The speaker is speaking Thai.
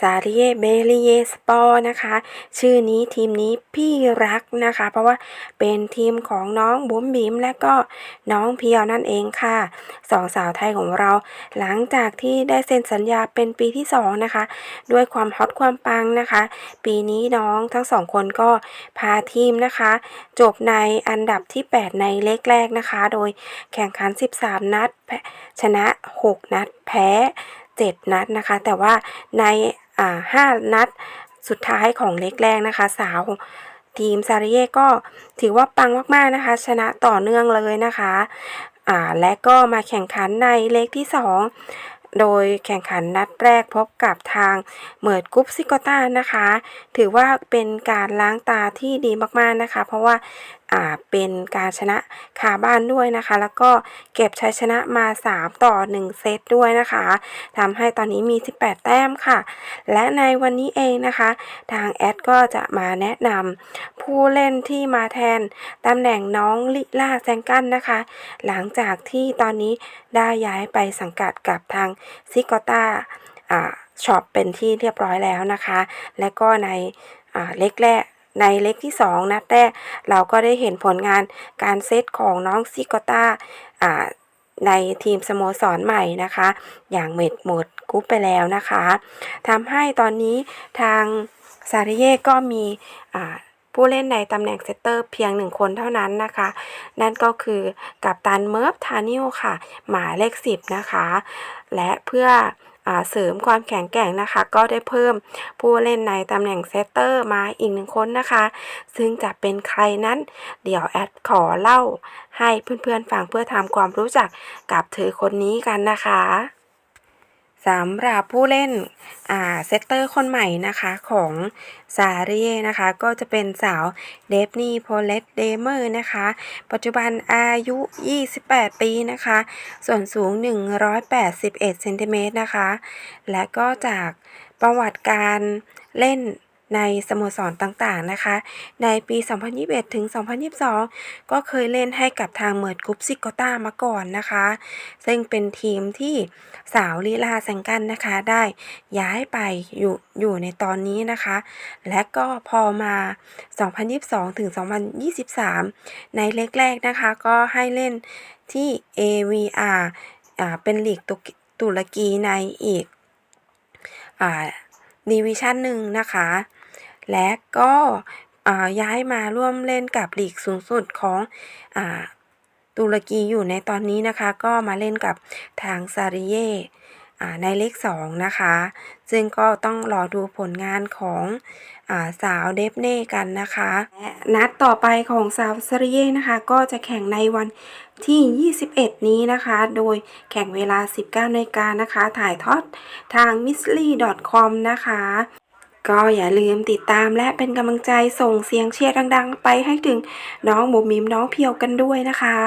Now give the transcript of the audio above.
ซาริเอเบลีเยสปอร์นะคะ ชื่อนี้ทีมนี้พี่รักนะคะ เพราะว่าเป็นทีมของน้องบุ๋มบิมและก็น้องเพียวนั่นเองค่ะสองสาวไทยของเรา หลังจากที่ได้เซ็นสัญญาเป็นปีที่สองนะคะ ด้วยความฮอตความปังนะคะ ปีนี้น้องทั้งสองคนก็พาทีมนะคะ จบในอันดับที่ 8 ในเลขแรกนะคะ โดยแข่งขัน 13 นัดชนะ 6 นัด แพ้ 7 นัดนะคะ แต่ว่าใน อ่า5นัดสุดท้ายของเลขแรกนะคะ สาวทีมซาริเย่ก็ถือว่าปังมากๆนะคะ ชนะต่อเนื่องเลยนะคะอ่าและก็มาแข่งขันในเลขที่ 2 โดยแข่งขันนัดแรกพบกับทางเหมิร์ดกุ๊ปซิโกต้านะคะ ถือว่าเป็นการล้างตาที่ดีมากๆนะคะ เพราะว่า เป็นการชนะคาบ้านด้วยนะคะ แล้วก็เก็บชัยชนะมา 3 ต่อ 1 เซตด้วยนะคะทำให้ตอนนี้มี 18 แต้มค่ะ และในวันนี้เองนะคะ ทางแอดก็จะมาแนะนำผู้เล่นที่มาแทนตำแหน่งน้องลิล่าแซงกันนะคะ หลังจากที่ตอนนี้ได้ย้ายไปสังกัดกับทางซิโกต้าอ่าช็อปเป็นที่เรียบร้อยแล้วนะคะ และก็ในอ่าเล็กแรก ในเล็กที่ 2นัดแรกเราก็ได้เห็นผลงานการเซตของน้องซิโกต้าในทีมสโมสรใหม่นะคะ อย่างเม็ดหมดกุ๊ปไปแล้วนะคะทำให้ตอนนี้ทางซาริเย่ก็มีผู้เล่นในตำแหน่งเซตเตอร์เพียงหนึ่งคนเท่านั้นนะคะ นั่นก็คือกัปตันเมิร์ฟทานิลค่ะ หมายเลข 10 นะคะ และเพื่อ เสริมความแข็งแกร่งนะคะ ก็ได้เพิ่มผู้เล่นในตำแหน่งเซตเตอร์มาอีกหนึ่งคนนะคะ ซึ่งจะเป็นใครนั้น เดี๋ยวแอดขอเล่าให้เพื่อนๆฟังเพื่อทำความรู้จักกับเธอคนนี้กันนะคะ สำหรับผู้เล่นเซตเตอร์คนใหม่นะคะของซาเรียนะคะ ก็จะเป็นสาวเดฟนีโพเลตเดเมอร์นะคะ ปัจจุบันอายุ 28 ปีนะคะ ส่วนสูง 181เซนติเมตรนะคะ และก็จากประวัติการเล่น ในสโมสรต่างๆนะคะ ในปี 2021 ถึง 2022 ก็เคยเล่นให้กับทางเมิร์ดกรุ๊ปซิโกต้ามาก่อนนะคะ ซึ่งเป็นทีมที่สาวลีลาแซงกันนะคะ ได้ย้ายไปอยู่อยู่ในตอนนี้นะคะ และก็พอมา 2022 ถึง 2023 ในเล็กแรกนะคะ ก็ให้เล่นที่ AVR อ่าเป็นลีกตุกตุรกีในอีกอ่าดิวิชั่นหนึ่งนะคะ และก็ย้ายมาร่วมเล่นกับลีกสูงสุดของอตุรกีอยู่ในตอนนี้นะคะ ก็มาเล่นกับทางซาริเยในเลข2นะคะ ซึ่งก็ต้องรอดูผลงานของอาสาวเดฟเน่กันนะคะและนัดต่อไปของสาวซาริเย่นะคะ ก็จะแข่งในวันที่ 21 นี้นะคะ โดยแข่งเวลา 19นาฬิกานะคะ ถ่ายทอดทาง m i s l y c o m นะคะ ก็อย่าลืมติดตามและเป็นกำลังใจส่งเสียงเชียร์ดัง ๆ ไปให้ถึงน้องบุ๋มมิมน้องเพียวกันด้วยนะคะ